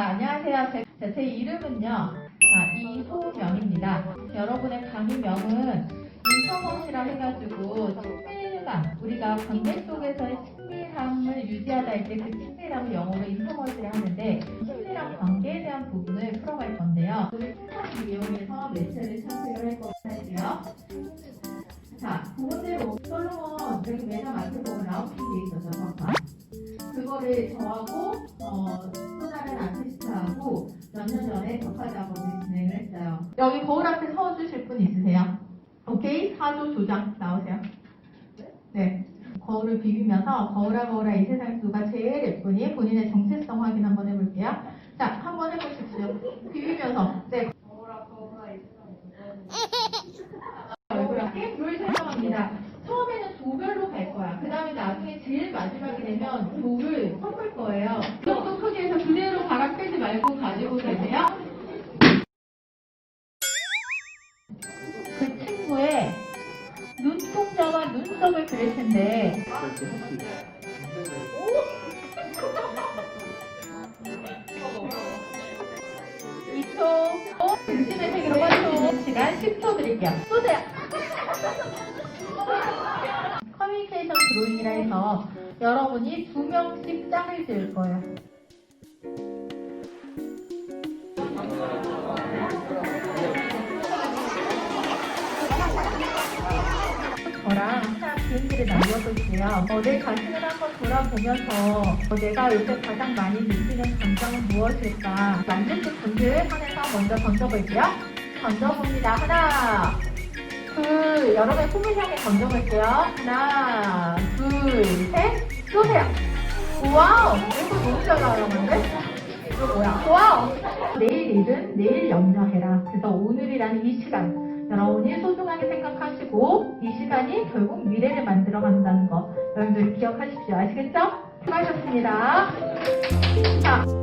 안녕하세요. 제, 자, 제 이름은요. 자, 이소명입니다. 여러분의 강의명은 인터넷이라 해가지고 친밀감, 우리가 관계 속에서의 친밀함을 유지하다 할 때 그 친밀함을 영어로 인터넷이라 하는데 친밀한 관계에 대한 부분을 풀어갈 건데요. 오늘 풀까지 이용해서 매체를 참석을 할 거고요. 자, 두 번째로 솔로몬 여기 매장 앞에 보면 라운딩 돼 있어서 잠깐. 그거를 저하고 어, 또 다른 아티스트하고 몇 년 전에 덕화 작업을 진행을 했어요. 여기 거울 앞에 서주실 분 있으세요? 오케이? 사조 조장 나오세요. 네. 거울을 비비면서 거울아 거울아 이 세상 누가 제일 예쁘니? 본인의 정체성 확인 한번 해볼게요. 자, 한번 해보십시오. 비비면서. 네. 얼굴에 룰 설명합니다. 처음에는 도별로 갈 거야. 그 다음에 나중에 제일 마지막이 되면 도를 섞을 거예요. 눈썹을 그릴 텐데 이초 중심의 세계로 1초 시간 10초 드릴게요. 쏘세요. 커뮤니케이션 드로잉이라 해서 여러분이 두 명씩 짝을 지을 거예요. 저랑 항상 비행기를 있고요. 어, 내 자신을 한번 돌아보면서 어, 내가 요새 가장 많이 느끼는 감정은 무엇일까? 만드신 분들 한해서 먼저 던져볼게요. 던져봅니다. 하나, 둘, 여러분의 꿈을 향해 던져볼게요. 하나, 둘, 셋, 쏘세요. 와우, 이거 너무 잘 나오는데? 이거 뭐야? 와우! 내일 일은 내일 염려해라. 그래서 오늘이라는 이 시간, 여러분이 소중하게 생각하시고 이 시간이 결국 미래를 만들어 간다는 거 여러분들 기억하십시오. 아시겠죠? 수고하셨습니다. 자.